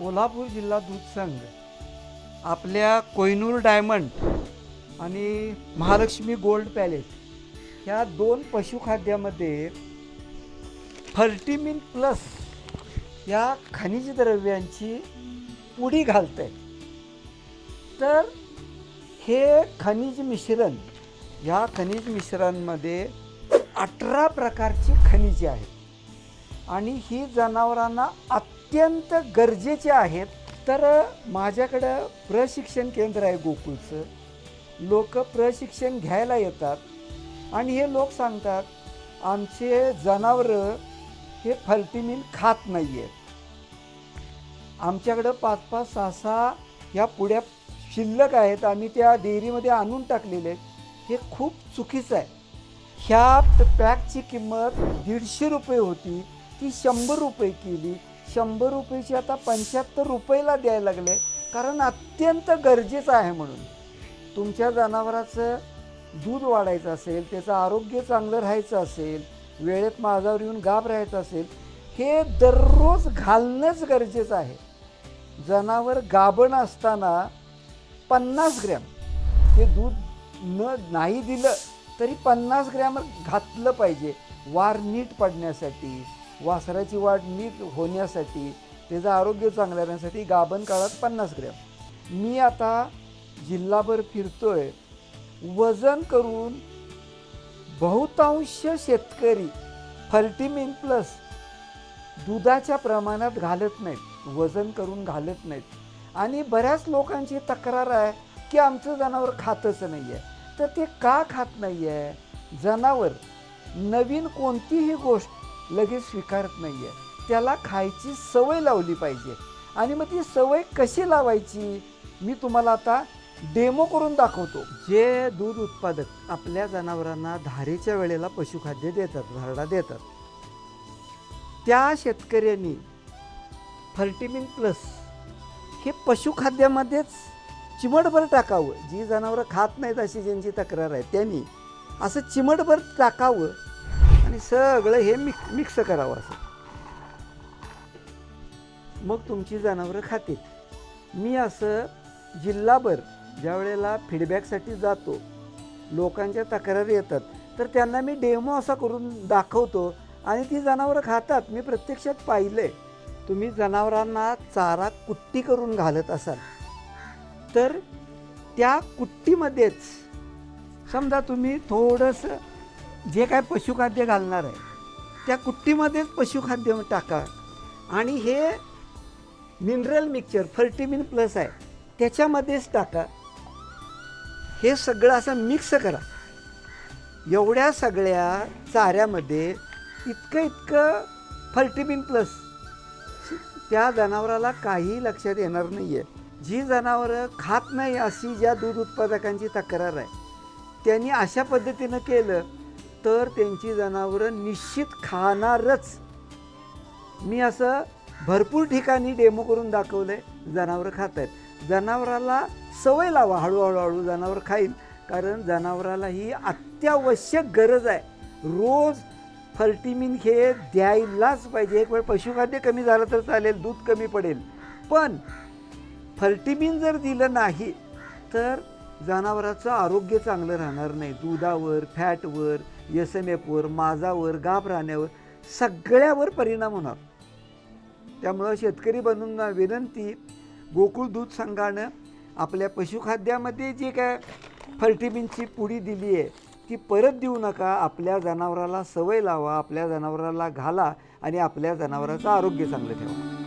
कोल्हापूर जिल्हा दूध संघ आपल्या कोयनूर डायमंड आणि महालक्ष्मी गोल्ड पॅलेस ह्या दोन पशुखाद्यामध्ये फर्टिमिन प्लस या खनिज द्रव्यांची पुडी घालत आहे तर हे खनिज मिश्रण ह्या खनिज मिश्रणामध्ये अठरा प्रकारची खनिजे आहेत. आणि ही जनावरांना अत्यंत अत्यंत गरजेचे आहेत. तर माझ्याकडं प्रशिक्षण केंद्र आहे गोकुळचं. लोक प्रशिक्षण घ्यायला येतात. आणि हे लोक सांगतात आमचे जनावरं हे फल्टिमिन खात नाही आहेत आमच्याकडं पाच पाच सहा सहा ह्या पुड्या शिल्लक आहेत. आम्ही त्या डेअरीमध्ये आणून टाकलेले आहेत. हे खूप चुकीचं आहे. ह्या पॅकची किंमत दीडशे रुपये होती. ती शंभर रुपये केली. शंभर रुपयाची आता पंच्याहत्तर रुपयाला द्यायला लागले. कारण अत्यंत गरजेचं आहे म्हणून. तुमच्या जनावराचं दूध वाढायचं असेल त्याचं आरोग्य चांगलं राहायचं असेल वेळेत माझ्यावर येऊन गाब राहायचं असेल हे दररोज घालणंच गरजेचं आहे. जनावर गाभण असताना पन्नास ग्रॅम ते दूध न नाही दिलं तरी पन्नास ग्रॅम घातलं पाहिजे. वार नीट पडण्यासाठी वासराची वाढ नीट होण्यासाठी त्याचं आरोग्य चांगलं राहण्यासाठी गाभण काळात पन्नास ग्रॅम. मी आता जिल्हाभर फिरतोय. वजन करून बहुतांश शेतकरी फर्टिमिन प्लस दुधाच्या प्रमाणात घालत नाहीत वजन करून घालत नाहीत. आणि बऱ्याच लोकांची तक्रार आहे की आमचं जनावर खातच नाही आहे तर ते का खात नाही आहे जनावर नवीन कोणतीही गोष्ट लगेच स्वीकारत नाही आहे त्याला खायची सवय लावली पाहिजे. आणि मग ती सवय कशी लावायची? मी तुम्हाला आता डेमो करून दाखवतो. जे दूध उत्पादक आपल्या जनावरांना धारेच्या वेळेला पशुखाद्य देतात भरडा देतात त्या शेतकऱ्यांनी फर्टिमिन प्लस हे पशुखाद्यामध्येच चिमटभर टाकावं. जी जनावरं खात नाहीत अशी ज्यांची तक्रार आहे त्यांनी असं चिमटभर टाकावं आणि सगळं हे मिक्स मिक्स करावं असं. मग तुमची जनावरं खातील. मी असं जिल्हाभर ज्या वेळेला फीडबॅकसाठी जातो लोकांच्या तक्रारी येतात तर त्यांना मी डेमो असा करून दाखवतो आणि ती जनावरं खातात. मी प्रत्यक्षात पाहिलं आहे तुम्ही जनावरांना चारा कुट्टी करून घालत असाल तर त्या कुट्टीमध्येच समजा तुम्ही थोडंसं जे काय पशुखाद्य घालणार आहे त्या कुट्टीमध्येच पशुखाद्य टाका. आणि हे मिनरल मिक्सचर फर्टिमिन प्लस आहे त्याच्यामध्येच टाका. हे सगळं असं मिक्स करा. एवढ्या सगळ्या चाऱ्यामध्ये इतकं इतकं फर्टिमिन प्लस त्या जनावराला काही लक्षात येणार नाही आहे जी जनावरं खात नाही अशी ज्या दूध उत्पादकांची तक्रार आहे त्यांनी अशा पद्धतीनं केलं तर त्यांची जनावरं निश्चित खाणारच. मी असं भरपूर ठिकाणी डेमो करून दाखवलं आहे जनावरं खात आहेत जनावराला सवय लावा हळूहळू हळू जनावर खाईल कारण जनावराला ही अत्यावश्यक गरज आहे. रोज फल्टिमिन हे द्यायलाच पाहिजे. एक वेळ पशुखाद्य कमी झालं तर चालेल दूध कमी पडेल. पण फल्टिमिन जर दिलं नाही तर जनावराचं आरोग्य चांगलं राहणार नाही. दुधावर फॅटवर एस एम एफवर माझावर गाभ राहण्यावर सगळ्यावर परिणाम होणार. त्यामुळं शेतकरी बनून विनंती गोकुळ दूध संघानं आपल्या पशुखाद्यामध्ये जी काय फर्टिबिनची पुडी दिली आहे ती परत देऊ नका. आपल्या जनावराला सवय लावा आपल्या जनावराला घाला आणि आपल्या जनावराचं आरोग्य चांगलं ठेवा.